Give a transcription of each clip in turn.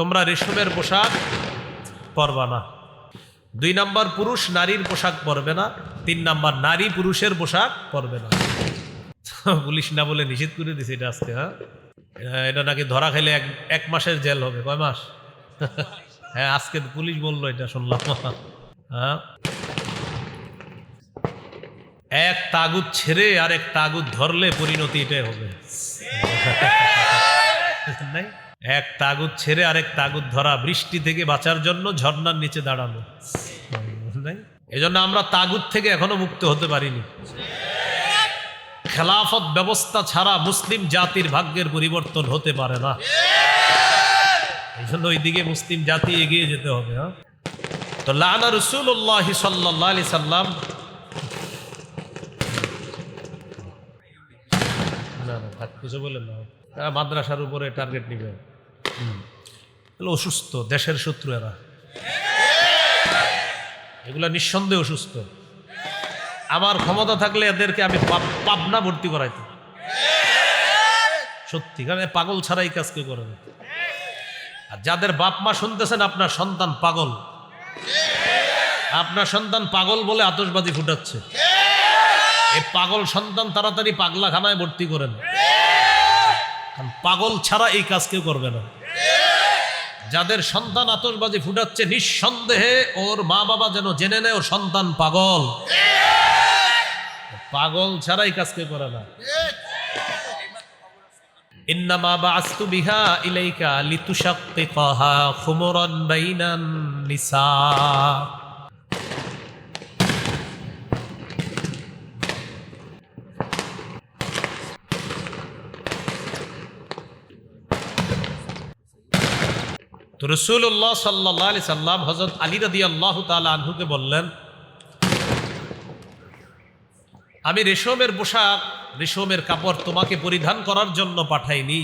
তোমরা রেশমের পোশাক পরবা না। দুই নাম্বার পুরুষ নারীর পোশাক পরবে না তিন নাম্বার নারী পুরুষের পোশাক পরবে না। পুলিশ না বলে নিষেধ করে দিছে এটা আজকে হ্যাঁ? এটা নাকি ধরা খেলে এক এক মাসের জেল হবে কয় মাস? হ্যাঁ আজকে পুলিশ বলল এটা শুনলাম। হ্যাঁ? এক তাগুদ ছেড়ে আর এক তাগুদ ধরলে পরিণতি এটাই হবে। নাই? এক তাগুদ ছেড়ে আরেক তাগুদ ধরা বৃষ্টি থেকে বাঁচার জন্য ঝর্নার নিচে দাঁড়ানো? এজন্য আমরা তাগুদ থেকে এখনও মুক্ত হতে পারিনি। খেলাফত ব্যবস্থা ছাড়া মুসলিম জাতির ভাগ্যের পরিবর্তন হতে পারে না। এই জন্য ওইদিকে মুসলিম জাতি এগিয়ে যেতে হবে হ্যাঁ? তো লানা রসুল্লাহ সাল্লাহ আলি সাল্লাম না না কিছু বলেন না। মাদ্রাসার উপরে টার্গেট নিবে। অসুস্থ, দেশের শত্রু এরা এগুলো নিঃসন্দেহে অসুস্থ। আমার ক্ষমতা থাকলে এদেরকে আমি পাবনা ভর্তি করাইতাম। সত্যি, কারণ পাগল ছাড়াই কাজ কেউ করে আর যাদের বাপ মা শুনতেছেন, আপনার সন্তান পাগল। আপনার সন্তান পাগল বলে আতশবাজি ফুটাচ্ছে। এই পাগল সন্তান তাড়াতাড়ি পাগলাখানায় ভর্তি করেন। কারণ পাগল ছাড়া এই কাজ কেউ করবে না। যাদের সন্তান আতসবাজি ফুটাচ্ছে নিঃসন্দেহে, ওর মা বাবা যেন জেনে নেয় ওর সন্তান পাগল। পাগল ছাড়াই কাজকে করে না। ইন্নামা বিহা ইলাইকা লিতুশাক্কিকাহা খুমরান বাইনান নিসা। তো রসুল্লাহ সাল্লাহ আলি সাল্লাম হজরত আলী রাদি আল্লাহ আনহুকে বললেন, আমি রেশমের পোশাক, রেশমের কাপড় তোমাকে পরিধান করার জন্য পাঠাইনি।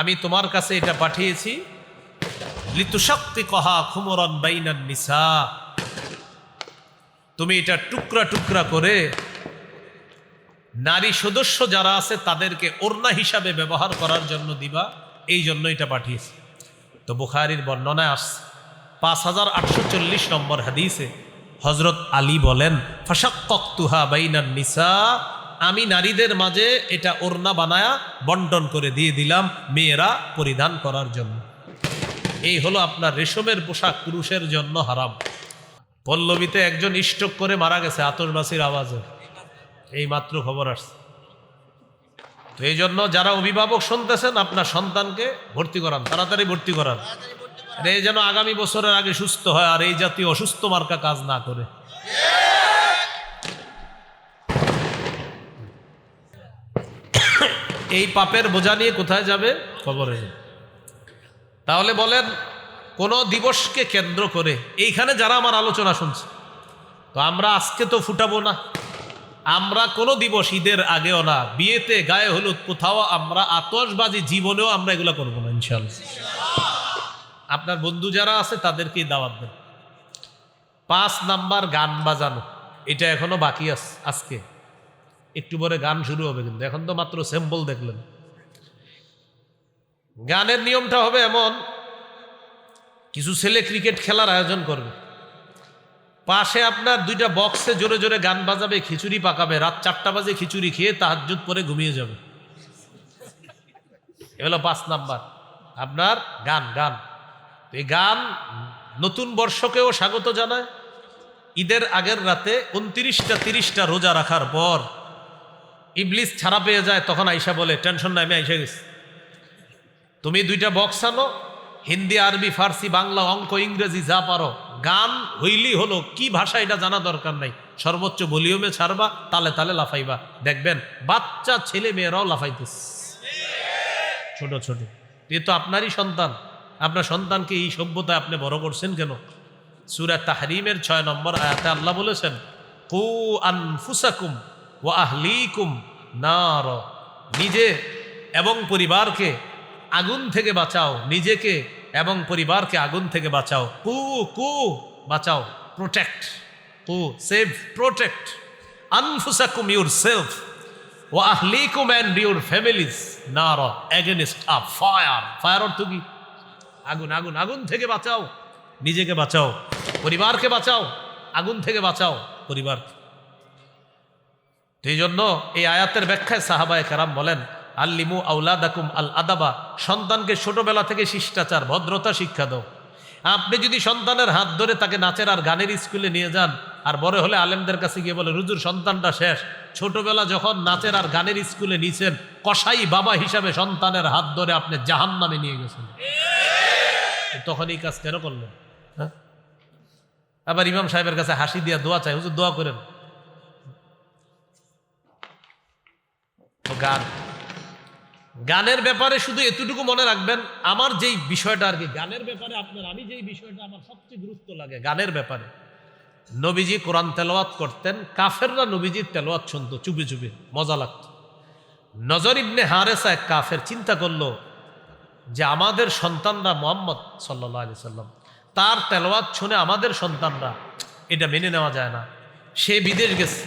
আমি তোমার কাছে এটা পাঠিয়েছি। লিতুশক্তি কহা খুমরন বাইনান নিসা। তুমি এটা টুকরা টুকরা করে নারী সদস্য যারা আছে তাদেরকে ওড়না হিসাবে ব্যবহার করার জন্য দিবা, এই জন্য এটা পাঠিয়েছি। তো বুখারির বর্ণনায় আস পাঁচ হাজার আটশো চল্লিশ নম্বর হাদিসে হজরত আলী বলেন ফাশাক্তুহা বাইনান নিসা আমি নারীদের মাঝে এটা ওড়না বানায়া বন্টন করে দিয়ে দিলাম মেয়েরা পরিধান করার জন্য। এই হলো আপনার রেশমের পোশাক পুরুষের জন্য হারাম। পল্লবীতে একজন স্ট্রোক করে মারা গেছে আতশবাসীর আওয়াজে। এই মাত্র খবর আসছে। তো এই জন্য যারা অভিভাবক শুনতেছেন, আপনার সন্তানকে ভর্তি করান, তাড়াতাড়ি ভর্তি করান। এই যেন আগামী বছরের আগে সুস্থ হয় আর এই জাতীয় অসুস্থ মার্কা কাজ না করে। এই পাপের বোঝা নিয়ে কোথায় যাবে? খবরে তাহলে বলেন, কোন দিবসকে কেন্দ্র করে, এইখানে যারা আমার আলোচনা শুনছে, তো আমরা আজকে তো ফুটাবো না। আমরা কোনো দিবস ঈদের আগেও না, বিয়েতে গায়ে হলুদ, কোথাও আমরা আতশবাজি, জীবনেও আমরা এগুলো করব না ইনশাল্লাহ আপনার বন্ধু যারা আছে, তাদেরকেই দাওয়াত দেন। পাঁচ নাম্বার গান বাজানো, এটা এখনও বাকি আছে আজকে। একটু পরে গান শুরু হবে কিন্তু, এখন তো মাত্র স্যাম্পল দেখলেন। গানের নিয়মটা হবে এমন, কিছু ছেলে ক্রিকেট খেলার আয়োজন করবে। পাশে আপনার দুইটা বক্সে জোরে জোরে গান বাজাবে, খিচুড়ি পাকাবে, রাত চারটা বাজে খিচুড়ি খেয়ে তাহাজুদ পরে ঘুমিয়ে যাবে। এ হলো পাঁচ নাম্বার। আপনার গান গান। এই গান নতুন বর্ষকেও স্বাগত জানায়। ঈদের আগের রাতে উনত্রিশটা, তিরিশটা রোজা রাখার পর ইবলিস ছাড়া পেয়ে যায়, তখন আইসা বলে, টেনশন নাই, আমি আইসা গেছি। তুমি দুইটা বক্স আনো, হিন্দি, আরবি, ফার্সি, বাংলা, অঙ্ক, ইংরেজি যা পারো গান হইলি হলো, কি ভাষা এটা জানা দরকার নাই। সর্বোচ্চ ভলিউমে ছাড়বা, তালে তালে লাফাইবা। দেখবেন, বাচ্চা ছেলে মেয়েরাও লাফাইতেছে। ছোট ছোট। এ তো আপনারই সন্তান। আপনার সন্তানকে এই সভ্যতায় আপনি বড় করছেন কেন? সুরা তাহরিমের ছয় নম্বর আয়াতে আল্লাহ বলেছেন, কু আনফুসাকুম ও আহলিকুম নার। নিজে এবং পরিবারকে আগুন থেকে বাঁচাও। নিজেকে এবং পরিবারকে আগুন থেকে বাঁচাও। কু কু, বাঁচাও। প্রোটেক্ট কু সেভ প্রোটেক্ট আনফুসাকুম ইউর সেলফ ও আহলিকুম অ্যান্ড ইউর ফ্যামিলিজ নার এগেনস্ট আ ফায়ার। ফায়ার অর্থ কি? আগুন আগুন আগুন থেকে বাঁচাও। নিজেকে বাঁচাও। পরিবারকে বাঁচাও। আগুন থেকে বাঁচাও পরিবার এই জন্য এই আয়াতের ব্যাখ্যায় সাহাবায় কারাম বলেন আল্লিমু আউলাদাকুম আল আদাবা, সন্তানকে ছোটবেলা থেকে শিষ্টাচার, ভদ্রতা শিক্ষা দাও। আপনি যদি সন্তানের হাত ধরে তাকে নাচের আর গানের স্কুলে নিয়ে যান, আর বড় হলে আলেমদের কাছে গিয়ে বলে রুজুর সন্তানটা শেষ। ছোটবেলা যখন নাচের আর গানের স্কুলে নিছেন, কসাই বাবা হিসাবে সন্তানের হাত ধরে আপনি জাহান নামে নিয়ে গেছেন। তখন এই কাজ কেন করলেন? হ্যাঁ? আবার ইমাম সাহেবের কাছে হাসি দিয়া দোয়া চাই, হুজুর, দোয়া করেন। গান। গানের ব্যাপারে শুধু এতটুকু মনে রাখবেন, আমার যেই বিষয়টা আর কি, গানের ব্যাপারে আপনার, আমি যেই বিষয়টা আমার সবচেয়ে গুরুত্ব লাগে গানের ব্যাপারে। নবীজি কোরআন তেলাওয়াত করতেন, কাফেররা নবীজির তেলাওয়াত শুনতো, চুপি চুপি, মজা লাগতো। নজর ইবনে হারেসা এক কাফের চিন্তা করল যে আমাদের সন্তানরা মোহাম্মদ সাল্লাহ আলি সাল্লাম তার তেলাওয়াত শুনে আমাদের সন্তানরা এটা মেনে নেওয়া যায় না। সে বিদেশ গেছে,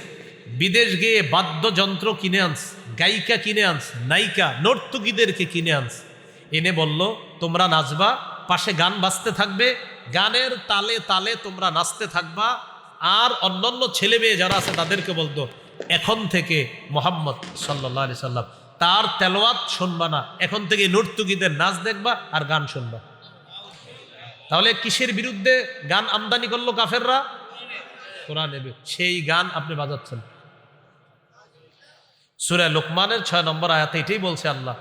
বিদেশ গিয়ে বাদ্যযন্ত্র কিনে আনস গায়িকা কিনে আনস নায়িকা, নর্তকীদেরকে কিনে আনস এনে বলল, তোমরা নাচবা, পাশে গান বাজতে থাকবে, গানের তালে তালে তোমরা নাচতে থাকবা, আর অন্যান্য ছেলে মেয়ে যারা আছে তাদেরকে বলতো, এখন থেকে মোহাম্মদ সাল্লাহ সাল্লাম, তার তেলোয়াত শুনবা না, এখন থেকে নর্তকীদের নাচ দেখবা আর গান শুনবা। তাহলে কিসের বিরুদ্ধে গান আমদানি করল কাফেররা কোরআন সেই গান আপনি বাজাচ্ছেন। সুরা লোকমানের ছয় নম্বর আয়াতে এটাই বলছে আল্লাহ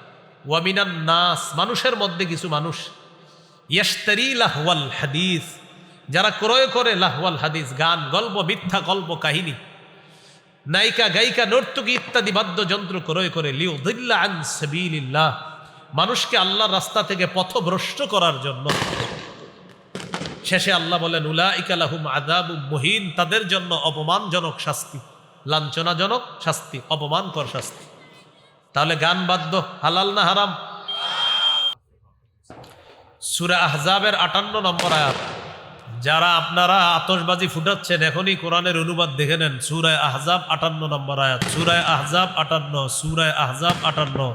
ওয়ামিনান নাস মানুষের মধ্যে কিছু মানুষ ইয়াস্তারি লাহওয়াল হাদিস যারা ক্রয় করে লাহওয়াল হাদিস, গান, গল্প, মিথ্যা গল্প, কাহিনী, নায়িকা, গায়িকা, নর্তকী ইত্যাদি বাদ্যযন্ত্র ক্রয় করে লিও আন সাবিলিল্লাহ, মানুষকে আল্লাহর রাস্তা থেকে পথভ্রষ্ট করার জন্য। শেষে আল্লাহ বলেন উলা ইকালাহুম আদাবু মহিন তাদের জন্য অপমানজনক শাস্তি। লাঞ্ছনাজনক শাস্তি, অপমানকর শাস্তি। তাহলে গান বাদ্য হালাল না হারাম? সুরা আহজাবের আটান্ন নম্বর আয়াত। যারা আপনারা আতসবাজি ফুটাচ্ছেন, এখনই কোরআনের অনুবাদ দেখে নেন। সুরায় আহজাব আটান্ন নম্বর আয়াত। সুরায় আহজাব আটান্ন সুরায় আহজাব আটান্ন।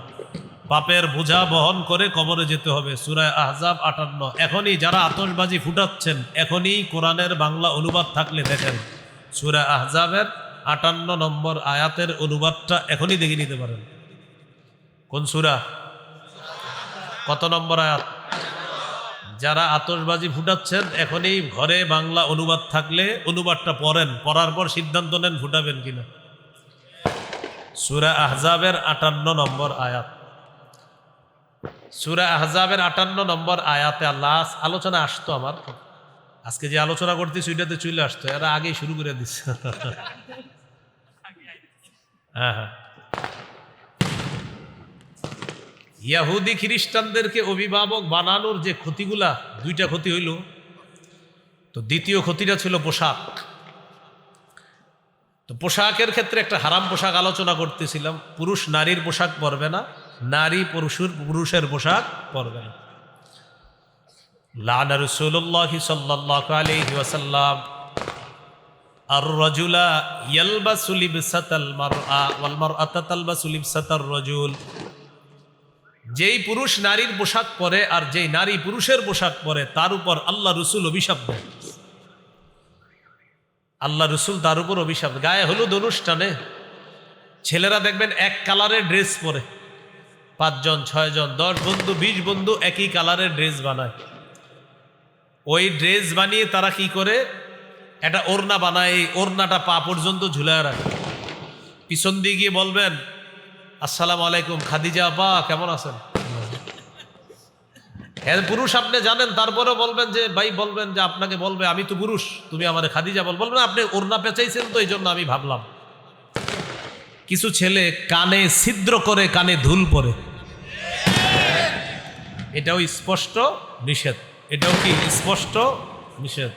পাপের বোঝা বহন করে কবরে যেতে হবে। সুরায় আহজাব আটান্ন। এখনই যারা আতসবাজি ফুটাচ্ছেন, এখনই কোরআনের বাংলা অনুবাদ থাকলে দেখেন। সুরায় আহজাবের আটান্ন নম্বর আয়াতের অনুবাদটা এখনই দেখে নিতে পারেন। কোন সুরা? কত নম্বর আয়াত? যারা আতসবাজি ফুটাচ্ছেন, এখনই ঘরে বাংলা অনুবাদ থাকলে অনুবাদটা পড়েন, পড়ার পর সিদ্ধান্ত নেন ফুটাবেন কিনা। সুরা আহজাবের আটান্ন নম্বর আয়াত। সুরা আহজাবের আটান্ন নম্বর আয়াতে আল্লাহ আলোচনা আসতো আমার। আজকে যে আলোচনা করতেছি, ওইটাতে চলে আসতো। এরা আগেই শুরু করে দিচ্ছে হ্যাঁ হ্যাঁ। ইয়াহুদি খ্রিস্টানদেরকে অভিভাবক বানানোর যে ক্ষতিগুলা, দুইটা ক্ষতি হইল। তো দ্বিতীয় ক্ষতিটা ছিল পোশাক। তো পোশাকের ক্ষেত্রে একটা হারাম পোশাক আলোচনা করতেছিলাম। পুরুষ নারীর পোশাক পরবে না, নারী পুরুষের পুরুষের পোশাক পরবে না। লানা রসুল্লাহ সাল্লাহ আলহি ওয়াসাল্লাম আর রজুলা। যেই পুরুষ নারীর পোশাক পরে আর যেই নারী পুরুষের পোশাক পরে, তার উপর আল্লাহ রসুল অভিশাপ আল্লাহ রসুল তার উপর অভিশাপ। গায়ে হলুদ অনুষ্ঠানে ছেলেরা দেখবেন এক কালারের ড্রেস পরে। পাঁচজন, ছয়জন, দশ বন্ধু, বিশ বন্ধু একই কালারের ড্রেস বানায়। ওই ড্রেস বানিয়ে তারা কি করে? একটা ওড়না বানায়, এই ওড়নাটা পা পর্যন্ত ঝুলায় রাখে। পিছন দিয়ে গিয়ে বলবেন, আসসালামু আলাইকুম, খাদিজা আপা, কেমন আছেন? হ্যাঁ পুরুষ আপনি জানেন তারপরে বলবেন যে, ভাই, বলবেন যে, আপনাকে বলবে, আমি তো পুরুষ, তুমি আমার খাদিজা বল বলবেন, আপনি ওড়না পেঁচাইছেন তো এই জন্য আমি ভাবলাম। কিছু ছেলে কানে ছিদ্র করে, কানে ধুল পরে। এটাও স্পষ্ট নিষেধ। এটাও কি? স্পষ্ট নিষেধ।